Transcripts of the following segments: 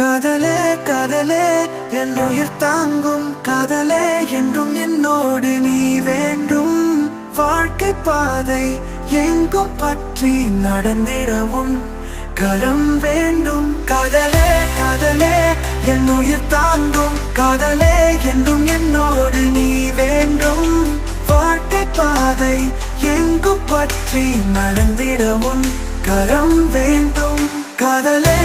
காதலே காதலே என் உயிர் தாங்கும் காதலே என்றும் என்னோடு நீ வேண்டும். வாழ்க்கை பாதை எங்கும் பற்றி நடந்திடவும் கரம் வேண்டும். காதலே காதலே என் உயிர் தாங்கும் காதலே என்றும் என்னோடு நீ வேண்டும். வாழ்க்கை பாதை எங்கும் பற்றி நடந்திடவும் கரம் வேண்டும். காதலே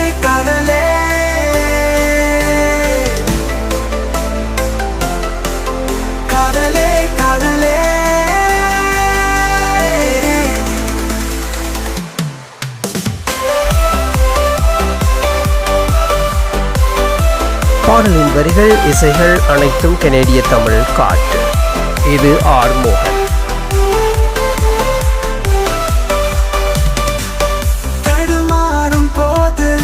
பாடலின் வரிகள் இசைகள் அனைத்தும் கனேடிய தமிழ் காற்று இது ஆர் மோகன். போது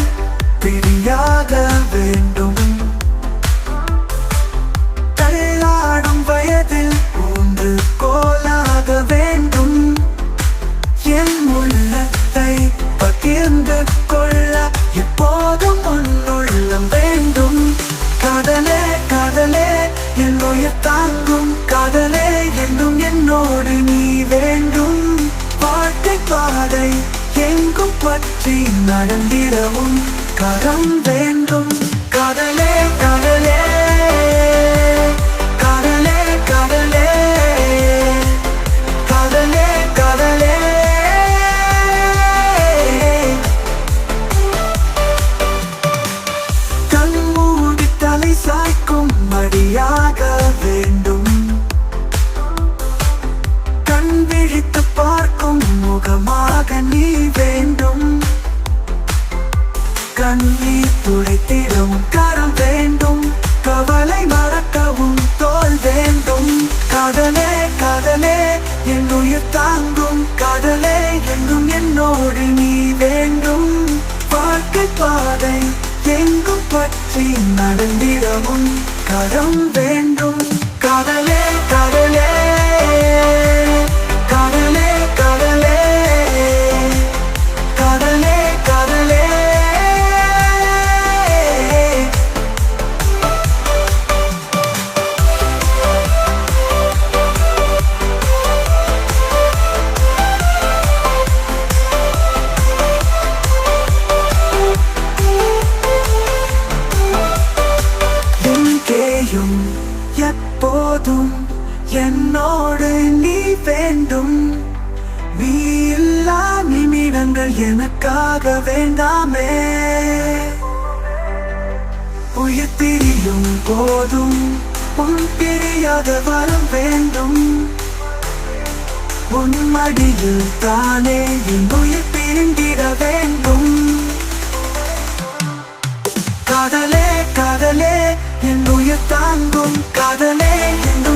பிரியாக வேண்டும். கோலாக வேண்டும். என் உள்ளத்தை பகிர்ந்து கொள்ள காதலே காதலே என் உயிர் தாங்கும் காதலே என்னும் என்னோடு நீ வேண்டும். பாட்டை பாதை எங்கும் பற்றி நடந்திடவும் கரம் வேண்டும். காதலே காதலே. கண்ணீர் துடைத்திடும் கரம் வேண்டும். கவலை மறக்கவும் தோல் வேண்டும். காதலே காதலே என் உயிர் தாங்கும். காதலே என்னும் என்னோடு நீ வேண்டும். வாழ்க்கை பாதை எங்கும் பற்றி நடந்திடவும். கரம் வேண்டும். போதும் என்னோடு நீ வேண்டும். நீ இல்லா நிமிடங்கள் எனக்காக வேண்டாமே. உயிர் திரியும் போதும். உன் பிரியாத வரம் வேண்டும். உன் தானே என் உயிர் பிரிந்திட வேண்டும். காதலை தாங்கும் காதலே. இந்த